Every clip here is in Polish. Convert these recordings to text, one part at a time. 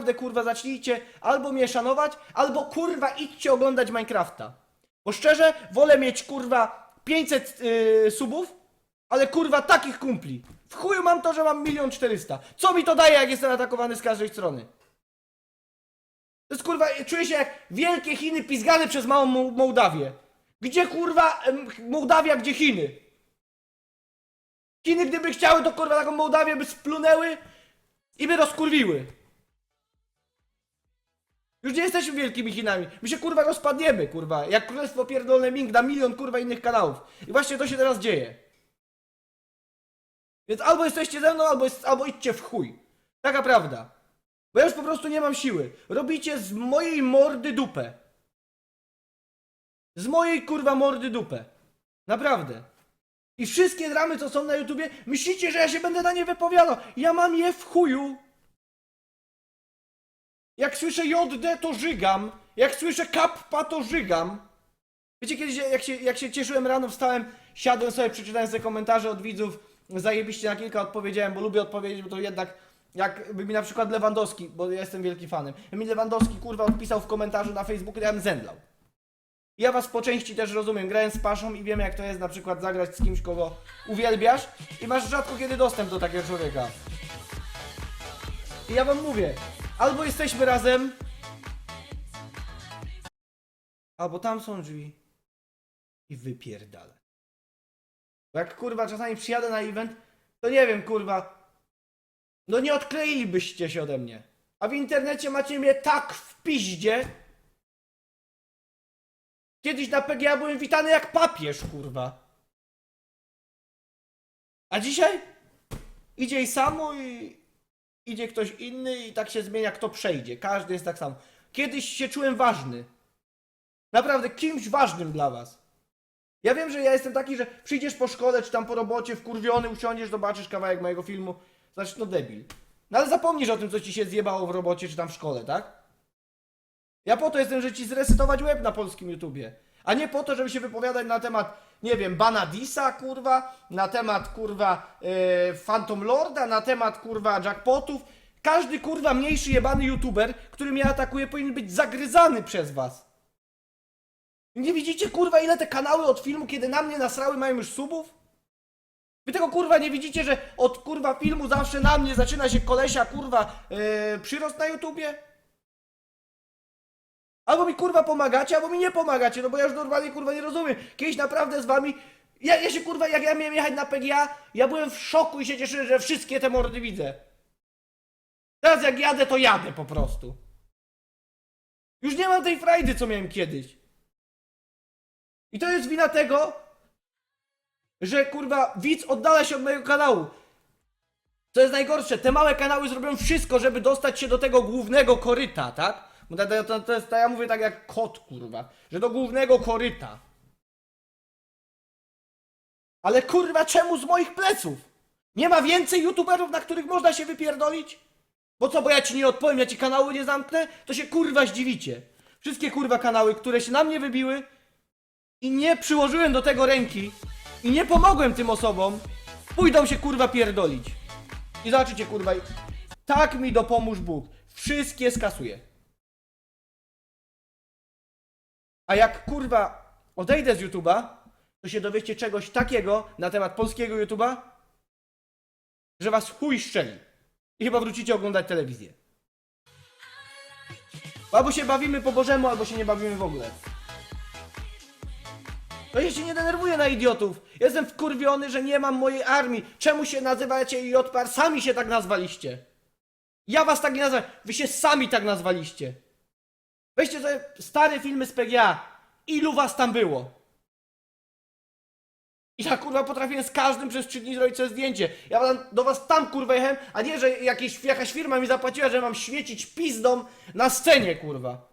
naprawdę kurwa zacznijcie albo mnie szanować, albo kurwa idźcie oglądać Minecrafta. Bo szczerze, wolę mieć kurwa 500 yy, subów, ale kurwa takich kumpli. W chuju mam to, że mam milion czterysta. Co mi to daje, jak jestem atakowany z każdej strony? To jest kurwa, czuję się jak wielkie Chiny pizgane przez małą Mo- Mołdawię. Gdzie kurwa Mołdawia, gdzie Chiny? Chiny gdyby chciały, to kurwa taką Mołdawię by splunęły i by rozkurwiły. Już nie jesteśmy wielkimi Chinami. My się kurwa rozpadniemy, kurwa. Jak królestwo pierdolone Ming na milion kurwa innych kanałów. I właśnie to się teraz dzieje. Więc albo jesteście ze mną, albo, jest, albo idźcie w chuj. Taka prawda. Bo ja już po prostu nie mam siły. Robicie z mojej mordy dupę. Z mojej kurwa mordy dupę. Naprawdę. I wszystkie dramy, co są na YouTubie, myślicie, że ja się będę na nie wypowiadał. Ja mam je w chuju. Jak słyszę JD, to żygam. Jak słyszę kappa, to żygam. Wiecie, kiedyś jak się, jak się cieszyłem rano, wstałem, siadłem sobie, przeczytałem sobie komentarze od widzów, zajebiście na kilka odpowiedziałem, bo lubię odpowiedzieć, bo to jednak, jakby mi na przykład Lewandowski, bo ja jestem wielki fanem, mi Lewandowski kurwa odpisał w komentarzu na Facebooku, ja bym zemdlał. Ja was po części też rozumiem, grałem z Paszą i wiem jak to jest na przykład zagrać z kimś, kogo uwielbiasz i masz rzadko kiedy dostęp do takiego człowieka. I ja wam mówię, albo jesteśmy razem, albo tam są drzwi i wypierdalać. Bo jak kurwa czasami przyjadę na event, to nie wiem kurwa, no nie odkleilibyście się ode mnie. A w internecie macie mnie tak w piździe. Kiedyś na PGA byłem witany jak papież kurwa. A dzisiaj idzie i samo i idzie ktoś inny i tak się zmienia kto przejdzie. Każdy jest tak samo. Kiedyś się czułem ważny. Naprawdę kimś ważnym dla was. Ja wiem, że ja jestem taki, że przyjdziesz po szkole, czy tam po robocie, wkurwiony, usiądziesz, zobaczysz kawałek mojego filmu, znaczy no debil. No ale zapomnisz o tym, co ci się zjebało w robocie, czy tam w szkole, tak? Ja po to jestem, że ci zresetować web na polskim YouTubie. A nie po to, żeby się wypowiadać na temat, nie wiem, Banadisa, kurwa, na temat, kurwa, yy, Phantom Lorda, na temat, kurwa, jackpotów. Każdy, kurwa, mniejszy jebany YouTuber, który mnie atakuje, powinien być zagryzany przez was. Nie widzicie, kurwa, ile te kanały od filmu, kiedy na mnie nasrały, mają już subów? Wy tego, kurwa, nie widzicie, że od, kurwa, filmu zawsze na mnie zaczyna się kolesia, kurwa, yy, przyrost na YouTubie? Albo mi kurwa pomagacie, albo mi nie pomagacie, no bo ja już normalnie kurwa nie rozumiem. Kiedyś naprawdę z wami. Ja, ja się kurwa, jak ja miałem jechać na PGA, ja byłem w szoku i się cieszyłem, że wszystkie te mordy widzę. Teraz jak jadę, to jadę po prostu. Już nie mam tej frajdy, co miałem kiedyś. I to jest wina tego, że kurwa widz oddala się od mojego kanału. Co jest najgorsze, te małe kanały zrobią wszystko, żeby dostać się do tego głównego koryta, tak? Bo to, to, to, jest, to ja mówię tak jak kot, kurwa, że do głównego koryta. Ale kurwa, czemu z moich pleców? Nie ma więcej youtuberów, na których można się wypierdolić? Bo co, bo ja ci nie odpowiem, ja ci kanału nie zamknę? To się kurwa zdziwicie. Wszystkie kurwa kanały, które się na mnie wybiły i nie przyłożyłem do tego ręki i nie pomogłem tym osobom, pójdą się kurwa pierdolić. I zobaczycie kurwa, tak mi dopomóż Bóg. Wszystkie skasuję. A jak kurwa odejdę z YouTube'a, to się dowiecie czegoś takiego na temat polskiego YouTube'a, że was chuj szczeli. I chyba wrócicie oglądać telewizję. Albo się bawimy po Bożemu, albo się nie bawimy w ogóle. No ja się nie denerwuję na idiotów. Jestem wkurwiony, że nie mam mojej armii. Czemu się nazywacie JPR? Sami się tak nazwaliście. Ja was tak nie nazwałem. Wy się sami tak nazwaliście. Weźcie sobie stare filmy z PGA. Ilu was tam było? Ja kurwa potrafiłem z każdym przez trzy dni zrobić sobie zdjęcie. Ja wam- do was tam kurwa jechałem, a nie, że jakieś, jakaś firma mi zapłaciła, że mam świecić pizdą na scenie kurwa.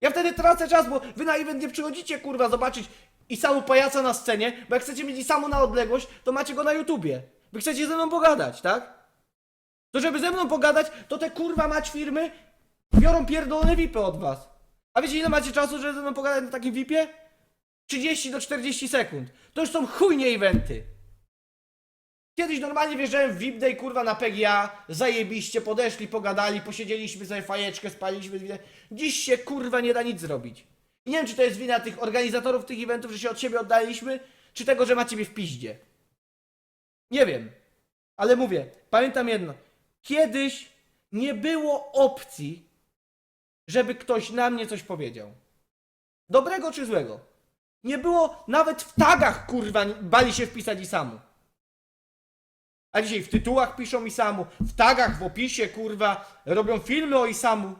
Ja wtedy tracę czas, bo wy na event nie przychodzicie kurwa zobaczyć i samu pajaca na scenie, bo jak chcecie mieć i samu na odległość, to macie go na YouTubie. Wy chcecie ze mną pogadać, tak? To żeby ze mną pogadać, to te kurwa mać firmy biorą pierdolone VIPy od was. A wiecie ile macie czasu, żeby ze mną pogadać na takim VIPie? 30 do 40 sekund. To już są chujnie eventy. Kiedyś normalnie wjeżdżałem w VIP Day, kurwa, na PGA, zajebiście, podeszli, pogadali, posiedzieliśmy sobie fajeczkę, spaliśmy. Dziś się, kurwa, nie da nic zrobić. I nie wiem, czy to jest wina tych organizatorów tych eventów, że się od siebie oddaliśmy, czy tego, że macie mnie w piździe. Nie wiem. Ale mówię, pamiętam jedno. Kiedyś nie było opcji, żeby ktoś na mnie coś powiedział. Dobrego czy złego. Nie było nawet w tagach, kurwa, bali się wpisać i samu. A dzisiaj w tytułach piszą i samu, w tagach, w opisie, kurwa, robią filmy o Isamu.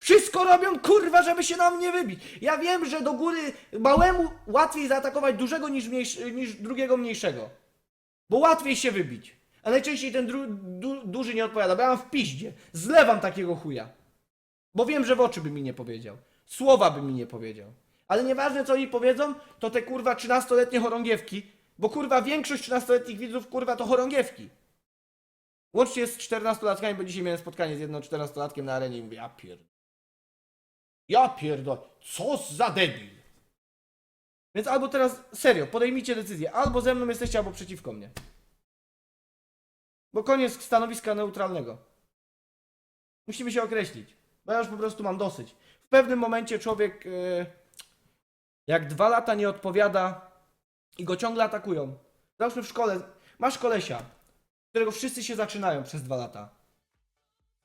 Wszystko robią, kurwa, żeby się na mnie wybić. Ja wiem, że do góry małemu łatwiej zaatakować dużego niż, niż drugiego mniejszego. Bo łatwiej się wybić. A najczęściej ten du, duży nie odpowiada, bo ja mam w piździe. Zlewam takiego chuja. Bo wiem, że w oczy by mi nie powiedział. Słowa by mi nie powiedział. Ale nieważne co mi powiedzą, to te kurwa 13-letnie chorągiewki, bo kurwa większość 13-letnich widzów kurwa to chorągiewki. Łącznie z 14-latkami, bo dzisiaj miałem spotkanie z jednym 14-latkiem na arenie i mówię, ja pierd... Ja pierdol, co za debil. Więc albo teraz, serio, podejmijcie decyzję, albo ze mną jesteście, albo przeciwko mnie. Bo koniec stanowiska neutralnego. Musimy się określić, bo ja już po prostu mam dosyć. W pewnym momencie człowiek, e, jak dwa lata nie odpowiada i go ciągle atakują. Załóżmy w szkole, masz kolesia, którego wszyscy się zaczynają przez dwa lata.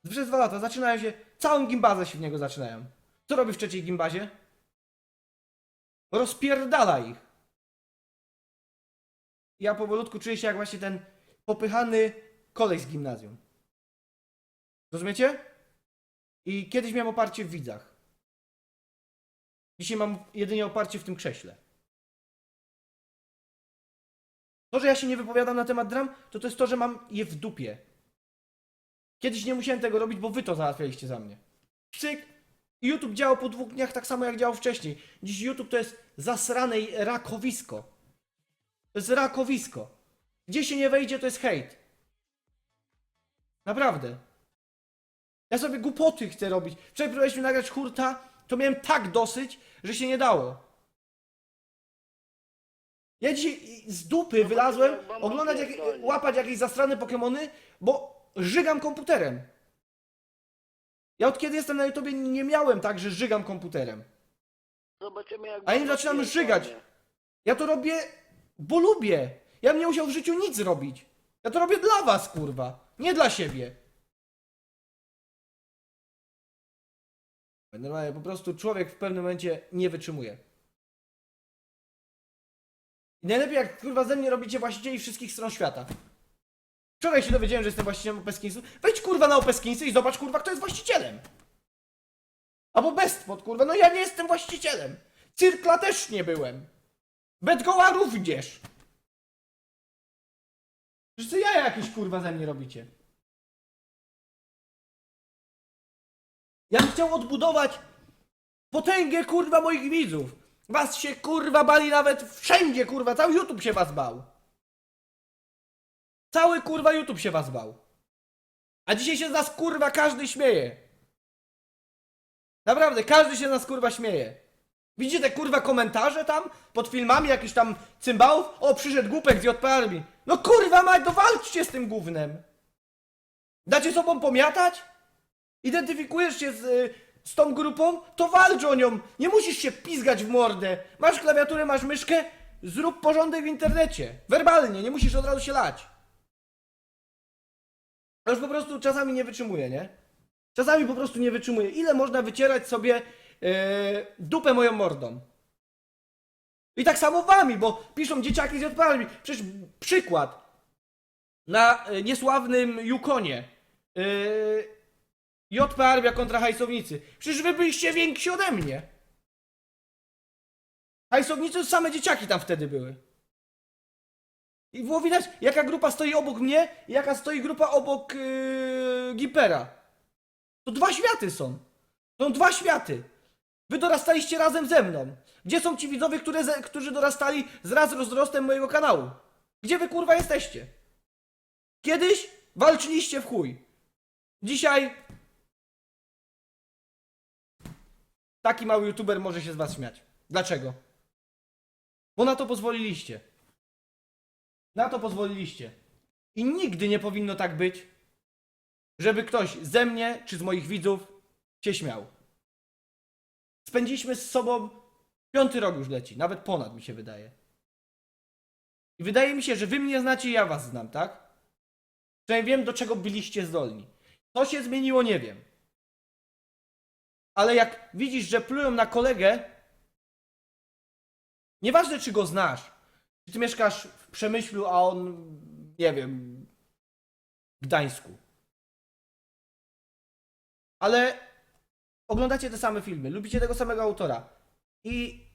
Przez dwa lata zaczynają się, całą gimbazę się w niego zaczynają. Co robi w trzeciej gimbazie? Rozpierdala ich. Ja powolutku czuję się jak właśnie ten popychany kolej z gimnazjum. Rozumiecie? I kiedyś miałem oparcie w widzach. Dzisiaj mam jedynie oparcie w tym krześle. To, że ja się nie wypowiadam na temat dram, to to jest to, że mam je w dupie. Kiedyś nie musiałem tego robić, bo wy to załatwialiście za mnie. Cyk. YouTube działał po dwóch dniach tak samo, jak działał wcześniej. Dziś YouTube to jest zasrane rakowisko. To jest rakowisko. Gdzie się nie wejdzie, to jest hejt. Naprawdę. Ja sobie głupoty chcę robić. Wczoraj próbowaliśmy nagrać hurta, to miałem tak dosyć, że się nie dało. Ja dzisiaj z dupy wylazłem oglądać, jak, łapać jakieś zastrane Pokemony, bo żygam komputerem. Ja od kiedy jestem na YouTubie nie miałem tak, że żygam komputerem. Zobaczymy jak A będzie zaczynamy pięknie. żygać. Ja to robię, bo lubię. Ja bym nie musiał w życiu nic robić. Ja to robię dla was, kurwa. Nie dla siebie. Normalnie po prostu człowiek w pewnym momencie nie wytrzymuje. I najlepiej jak kurwa ze mnie robicie właścicieli wszystkich stron świata. Wczoraj się dowiedziałem, że jestem właścicielem Opeskinsy. Wejdź kurwa na Opeskinsy i zobacz kurwa kto jest właścicielem. Albo Bestpod kurwa, no ja nie jestem właścicielem. Cyrkla też nie byłem. Bedgoła również. Że co ja jakieś kurwa ze mnie robicie? Ja bym chciał odbudować potęgę kurwa moich widzów. Was się kurwa bali nawet wszędzie kurwa, cały YouTube się was bał. Cały kurwa YouTube się was bał. A dzisiaj się z nas kurwa każdy śmieje. Naprawdę, każdy się z nas kurwa śmieje. Widzicie te kurwa komentarze tam pod filmami jakichś tam cymbałów? O, przyszedł głupek z JP. No kurwa mać, to walczcie z tym gównem. Dacie sobą pomiatać? Identyfikujesz się z, y, z tą grupą? To walcz o nią. Nie musisz się pizgać w mordę. Masz klawiaturę, masz myszkę? Zrób porządek w internecie. Werbalnie, nie musisz od razu się lać. Ja już po prostu czasami nie wytrzymuję, nie? Czasami po prostu nie wytrzymuję. Ile można wycierać sobie e, dupę moją mordą? I tak samo wami, bo piszą dzieciaki z Armii. Przecież przykład. Na e, niesławnym Yukonie. E, JP Armia kontra hajsownicy. Przecież wy byliście więksi ode mnie. Hajsownicy same dzieciaki tam wtedy były. I było widać, jaka grupa stoi obok mnie i jaka stoi grupa obok yy, Gipera. To dwa światy są. Są dwa światy. Wy dorastaliście razem ze mną. Gdzie są ci widzowie, które którzy dorastali z rozrostem mojego kanału? Gdzie wy kurwa jesteście? Kiedyś walczyliście w chuj. Dzisiaj taki mały youtuber może się z was śmiać. Dlaczego? Bo na to pozwoliliście. Na to pozwoliliście. I nigdy nie powinno tak być, żeby ktoś ze mnie czy z moich widzów się śmiał. Spędziliśmy z sobą piąty rok już leci, nawet ponad mi się wydaje. I wydaje mi się, że wy mnie znacie ja was znam, tak? Przynajmniej wiem, do czego byliście zdolni. Co się zmieniło, nie wiem. Ale jak widzisz, że plują na kolegę, nieważne czy go znasz, czy ty mieszkasz w Przemyślu, a on, nie wiem, w Gdańsku. Ale oglądacie te same filmy, lubicie tego samego autora. I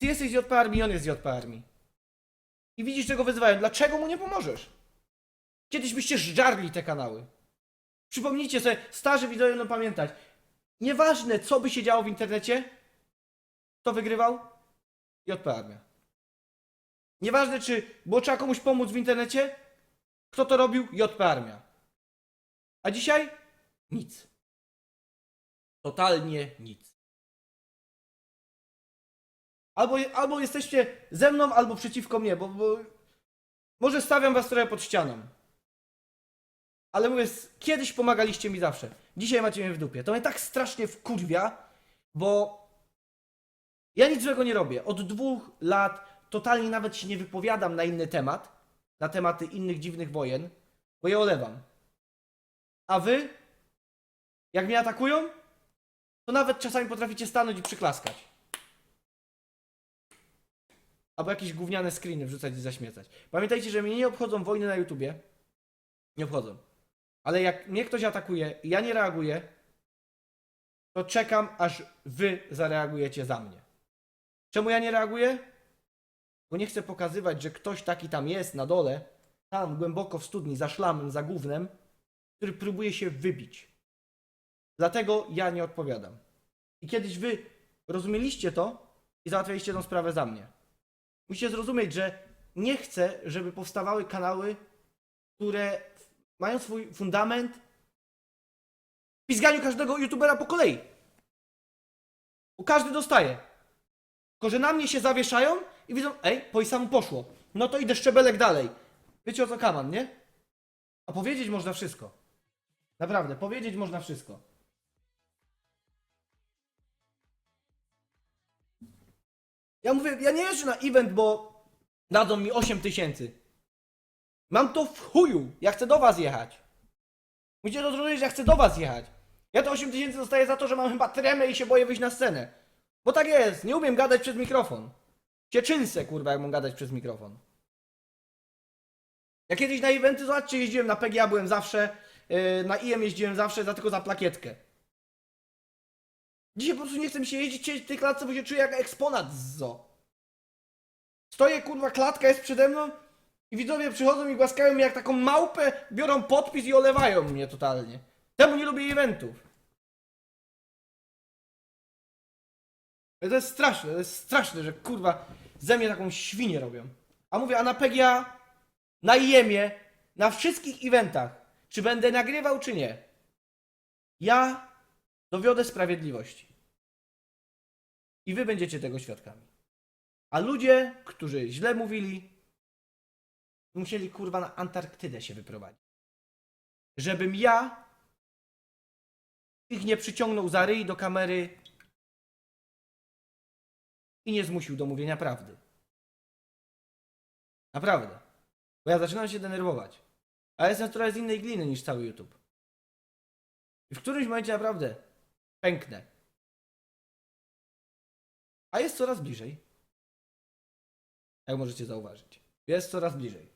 ty jesteś z JP Armii, on jest z JP Armii. I widzisz, czego wyzywają. Dlaczego mu nie pomożesz? Kiedyś byście żarli te kanały. Przypomnijcie sobie, starzy widzowie będą pamiętać. Nieważne, co by się działo w internecie, kto wygrywał? JP Armia. Nieważne, czy było trzeba komuś pomóc w internecie, kto to robił? JP Armia. A dzisiaj? Nic. Totalnie nic. Albo, albo jesteście ze mną, albo przeciwko mnie, bo, bo może stawiam was trochę pod ścianą. Ale mówię, kiedyś pomagaliście mi zawsze. Dzisiaj macie mnie w dupie. To mnie tak strasznie wkurwia, bo ja nic złego nie robię. Od dwóch lat totalnie nawet się nie wypowiadam na inny temat, na tematy innych dziwnych wojen, bo je olewam. A wy, jak mnie atakują, to nawet czasami potraficie stanąć i przyklaskać. Albo jakieś gówniane screeny wrzucać i zaśmiecać. Pamiętajcie, że mnie nie obchodzą wojny na YouTubie. Nie obchodzą. Ale jak mnie ktoś atakuje i ja nie reaguję, to czekam, aż wy zareagujecie za mnie. Czemu ja nie reaguję? Bo nie chcę pokazywać, że ktoś taki tam jest na dole, tam głęboko w studni, za szlamem, za gównem, który próbuje się wybić. Dlatego ja nie odpowiadam. I kiedyś wy rozumieliście to i załatwialiście tę sprawę za mnie. Musicie zrozumieć, że nie chcę, żeby powstawały kanały, które mają swój fundament w pizganiu każdego youtubera po kolei. Bo każdy dostaje. Tylko, że na mnie się zawieszają i widzą, ej, po i samo poszło. No to idę szczebelek dalej. Wiecie o co kaman, nie? A powiedzieć można wszystko. Naprawdę, powiedzieć można wszystko. Ja mówię, ja nie jeżdżę na event, bo dadzą mi 8 tysięcy. Mam to w chuju. Ja chcę do was jechać. Musicie to zrozumieć, że ja chcę do was jechać. Ja to 8 tysięcy dostaję za to, że mam chyba tremę i się boję wyjść na scenę. Bo tak jest, nie umiem gadać przez mikrofon. Cieczynse, kurwa, jak mam gadać przez mikrofon. Ja kiedyś na eventy, zobaczcie, jeździłem na PGA, byłem zawsze, yy, na IM jeździłem zawsze, za tylko za plakietkę. Dzisiaj po prostu nie chce mi się jeździć w tej klatce, bo się czuję jak eksponat z zoo. Stoję, kurwa, klatka jest przede mną i widzowie przychodzą i głaskają mnie jak taką małpę, biorą podpis i olewają mnie totalnie. Temu nie lubię eventów. To jest straszne, to jest straszne, że kurwa ze mnie taką świnię robią. A mówię, a na PGA, na IEM-ie, na wszystkich eventach, czy będę nagrywał, czy nie, ja dowiodę sprawiedliwości. I wy będziecie tego świadkami. A ludzie, którzy źle mówili, musieli kurwa na Antarktydę się wyprowadzić. Żebym ja ich nie przyciągnął za ryj do kamery i nie zmusił do mówienia prawdy. Naprawdę. Bo ja zaczynam się denerwować. A jestem trochę z innej gliny niż cały YouTube. I w którymś momencie naprawdę pęknę. A jest coraz bliżej. Jak możecie zauważyć. Jest coraz bliżej.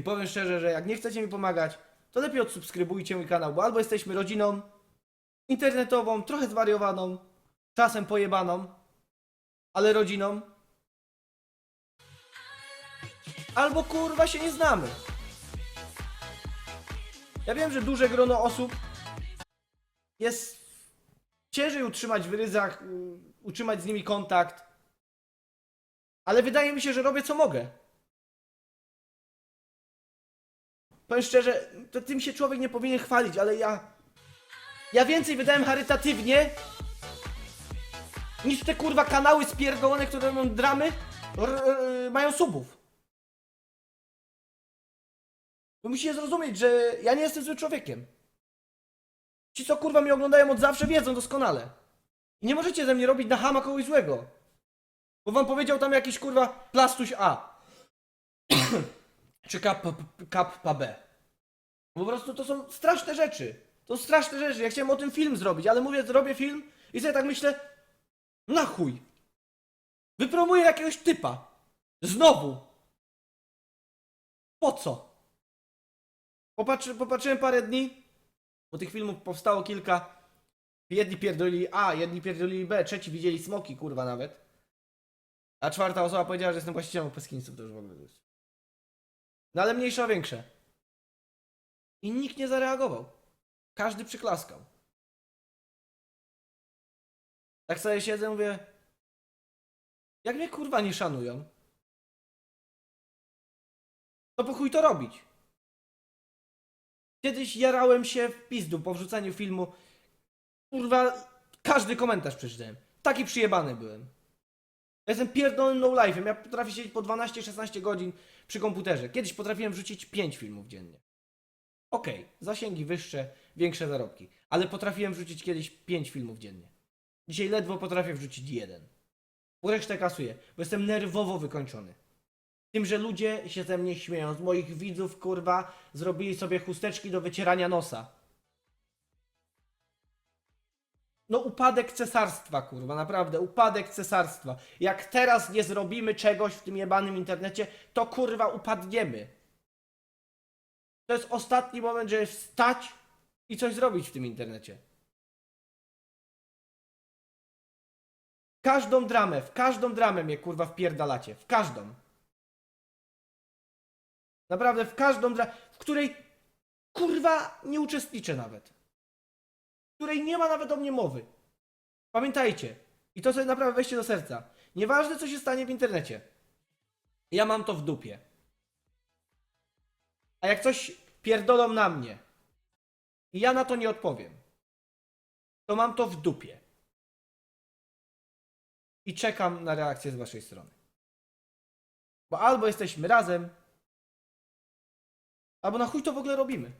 I powiem szczerze, że jak nie chcecie mi pomagać, to lepiej odsubskrybujcie mój kanał, bo albo jesteśmy rodziną internetową, trochę zwariowaną, czasem pojebaną, ale rodziną, albo kurwa się nie znamy. Ja wiem, że duże grono osób jest ciężej utrzymać w ryzach, y, utrzymać z nimi kontakt, ale wydaje mi się, że robię co mogę. powiem szczerze, to tym się człowiek nie powinien chwalić, ale ja. Ja więcej wydałem charytatywnie niż te kurwa kanały spierdolone, które robią dramy, mają subów. Wy musicie zrozumieć, że ja nie jestem złym człowiekiem. Ci, co kurwa mnie oglądają od zawsze, wiedzą doskonale. I nie możecie ze mnie robić na hama kogoś złego. Bo wam powiedział tam jakiś kurwa plastuś A. Czy kap, kap B. Po prostu to są straszne rzeczy. To są straszne rzeczy. Ja chciałem o tym film zrobić, ale mówię, zrobię film i sobie tak myślę, na chuj. Wypromuję jakiegoś typa. Znowu. Po co? Popatrzy, popatrzyłem parę dni, bo tych filmów powstało kilka. Jedni pierdolili A, jedni pierdolili B, trzeci widzieli smoki, kurwa nawet. A czwarta osoba powiedziała, że jestem właścicielem peskińców, to już w ogóle jest. No ale mniejsze o większe. I nikt nie zareagował. Każdy przyklaskał. Tak sobie siedzę, mówię. Jak mnie kurwa nie szanują, to po chuj to robić. Kiedyś jarałem się w pizdu po wrzucaniu filmu. Kurwa, każdy komentarz przeczytałem. Taki przyjebany byłem. Ja jestem pierdolonym no life'em. Ja potrafię siedzieć po 12-16 godzin przy komputerze. Kiedyś potrafiłem wrzucić 5 filmów dziennie. Okej, zasięgi wyższe, większe zarobki. Ale potrafiłem wrzucić kiedyś 5 filmów dziennie. Dzisiaj ledwo potrafię wrzucić jeden. Resztę kasuję, bo jestem nerwowo wykończony. Tym, że ludzie się ze mnie śmieją. Z moich widzów, kurwa, zrobili sobie chusteczki do wycierania nosa. No upadek cesarstwa, kurwa, naprawdę, upadek cesarstwa. Jak teraz nie zrobimy czegoś w tym jebanym internecie, to kurwa upadniemy. To jest ostatni moment, żeby wstać i coś zrobić w tym internecie. Każdą dramę, w każdą dramę mnie kurwa wpierdalacie. W każdą. Naprawdę w każdą dramę, w której kurwa nie uczestniczę nawet. Której nie ma nawet o mnie mowy. Pamiętajcie. I to sobie naprawdę weźcie do serca. Nieważne co się stanie w internecie. Ja mam to w dupie. A jak coś pierdolą na mnie i ja na to nie odpowiem, to mam to w dupie. I czekam na reakcję z waszej strony. Bo albo jesteśmy razem, albo na chuj to w ogóle robimy.